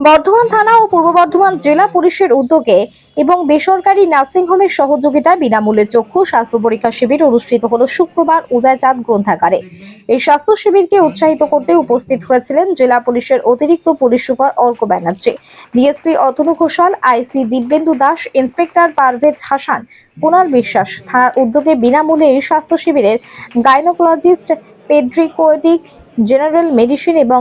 বর্ধমান থানা ও পূর্ব বর্ধমান জেলা পুলিশের উদ্যোগে এবং বেসরকারি নার্সিংহোমের সহযোগিতায় বিনামূল্যে চক্ষু স্বাস্থ্য পরীক্ষা শিবির অনুষ্ঠিত হল শুক্রবার উদয়চাঁদ গ্রন্থাগারে। এই স্বাস্থ্য শিবিরকে উৎসাহিত করতে উপস্থিত হয়েছিলেন জেলা পুলিশের অতিরিক্ত police super Arka Banerjee, DSP Atanu Ghoshal, IC Dibyendu Das, inspector Parvez Hasan, Kunal Biswas. থানার উদ্যোগে বিনামূল্যে এই স্বাস্থ্য শিবিরের গাইনোকোলজিস্ট পেড্রিকোয়েটিক জেনারেল মেডিসিন এবং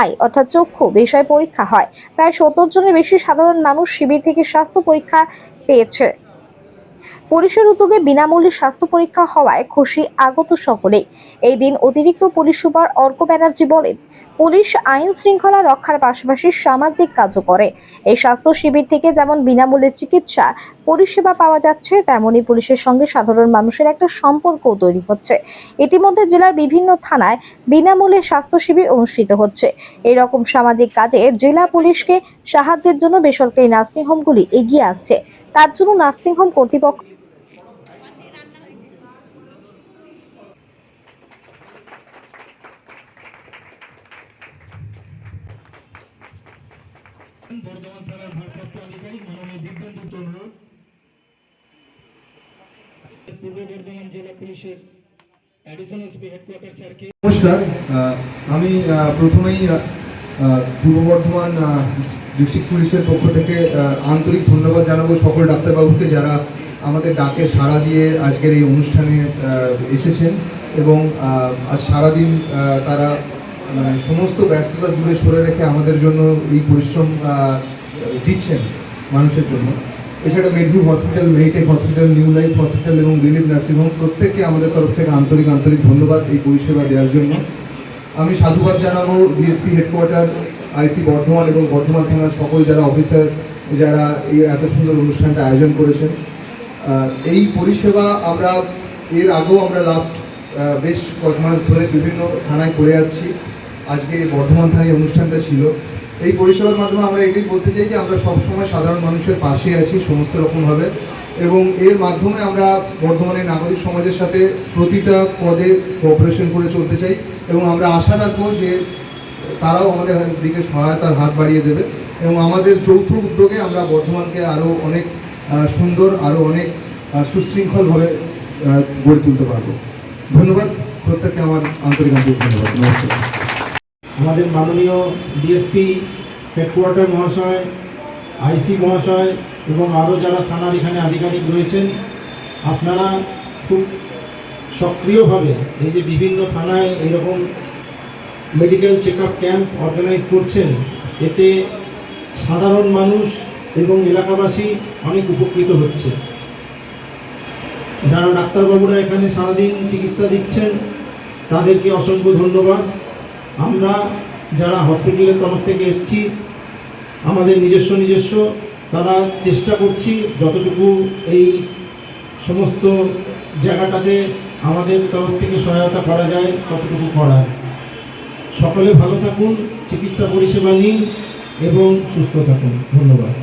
আই, অর্থাৎ চক্ষু, বিষয় পরীক্ষা হয়। প্রায় সত্তর জনের বেশি সাধারণ মানুষ শিবির থেকে স্বাস্থ্য পরীক্ষা পেয়েছে। পুলিশের উদ্যোগে বিনামূল্যে স্বাস্থ্য পরীক্ষা হওয়ায় খুশি আগত সকলে এই দিন অতিরিক্ত পুলিশ সুপার অর্ক ব্যানার্জি বলেন, পুলিশ আইন শৃঙ্খলা রক্ষার পাশাপাশি সামাজিক কাজও করে। এই স্বাস্থ্য শিবির থেকে যেমন বিনামূল্যে চিকিৎসা, পরিষেবা পাওয়া যাচ্ছে তেমনি পুলিশের সঙ্গে সাধারণ মানুষের একটা সম্পর্ক তৈরি হচ্ছে। ইতিমধ্যে জেলার বিভিন্ন থানায় বিনামূল্যে স্বাস্থ্য শিবির অনুষ্ঠিত হচ্ছে। এই রকম সামাজিক কাজে জেলা পুলিশকে সাহায্যের জন্য বেসরকারি নার্সিংহোমগুলি এগিয়ে আসছে। তার জন্য নার্সিংহোম কর্তৃপক্ষ বর্ধমান থানার ভারপ্রাপ্ত আধিকারিক মাননীয় দিব্যেন্দু অনুরোধ পূর্ব বর্ধমান জেলা পুলিশের অ্যাডিশনাল এসপি হেডকোয়ার্টার স্যারকে নমস্কার আমি আহ, প্রথমেই পূর্ব বর্ধমান ডিস্ট্রিক্ট পুলিশের পক্ষ থেকে আন্তরিক ধন্যবাদ জানাব সকল ডাক্তারবাবুকে যারা আমাদের ডাকে সাড়া দিয়ে আজকের এই অনুষ্ঠানে এসেছেন এবং আজ সারাদিন তারা মানে সমস্ত ব্যস্ততা দূরে সরে রেখে আমাদের জন্য এই পরিশ্রম দিচ্ছেন মানুষের জন্য। এছাড়া Medview hospital Meritech hospital, New Life hospital এবং রিলিফ নার্সিংহোম প্রত্যেককে আমাদের তরফ থেকে আন্তরিক আন্তরিক ধন্যবাদ এই পরিষেবা দেওয়ার জন্য। আমি সাধুবাদ জানাব ডিএসপি হেডকোয়ার্টার আইসি বর্ধমান এবং বর্ধমান থানার সকল যারা অফিসার, যারা এই এত সুন্দর অনুষ্ঠানটা আয়োজন করেছেন। এই পরিষেবা আমরা, এর আগেও আমরা লাস্ট বেশ কয়েক মাস ধরে বিভিন্ন থানায় করে আসছি। আজকে বর্ধমান থানায় অনুষ্ঠানটা ছিল। এই পরিষেবার মাধ্যমে আমরা এটাই বলতে চাই যে আমরা সবসময় সাধারণ মানুষের পাশে আছি, সমস্ত রকমভাবে এবং এর মাধ্যমে আমরা বর্ধমানের নাগরিক সমাজের সাথে প্রতিটা পদে কোঅপারেশন করে চলতে চাই। এবং আমরা আশা রাখব যে তারাও আমাদের দিকে সহায়তার হাত বাড়িয়ে দেবে এবং আমাদের যৌথ উদ্যোগে আমরা বর্ধমানকে আরও অনেক সুন্দর আরও অনেক সুশৃঙ্খলভাবে গড়ে তুলতে পারব। ধন্যবাদ। প্রত্যেককে আমার আন্তরিক আন্তরিক ধন্যবাদ। নমস্কার। আমাদের মাননীয় ডিএসপি হেডকোয়ার্টার মহাশয় আইসি মহাশয় এবং আরও যারা থানার এখানে আধিকারিক রয়েছেন, আপনারা খুব সক্রিয়ভাবে এই যে বিভিন্ন থানায় এরকম মেডিকেল চেক ক্যাম্প অর্গানাইজ করছেন। এতে সাধারণ মানুষ এবং এলাকাবাসী অনেক উপকৃত হচ্ছে। যারা ডাক্তারবাবুরা এখানে সারাদিন চিকিৎসা দিচ্ছেন, তাদেরকে অসংখ্য ধন্যবাদ। আমরা যারা হসপিটালের তরফ থেকে এসেছি, আমাদের নিজস্ব নিজস্ব, তারা চেষ্টা করছি যতটুকু এই সমস্ত জায়গাটাতে আমাদের তরফ থেকে সহায়তা করা যায়, ততটুকু করার। সকলে ভালো থাকুন চিকিৎসা পরিষেবা নিন এবং সুস্থ থাকুন। ধন্যবাদ।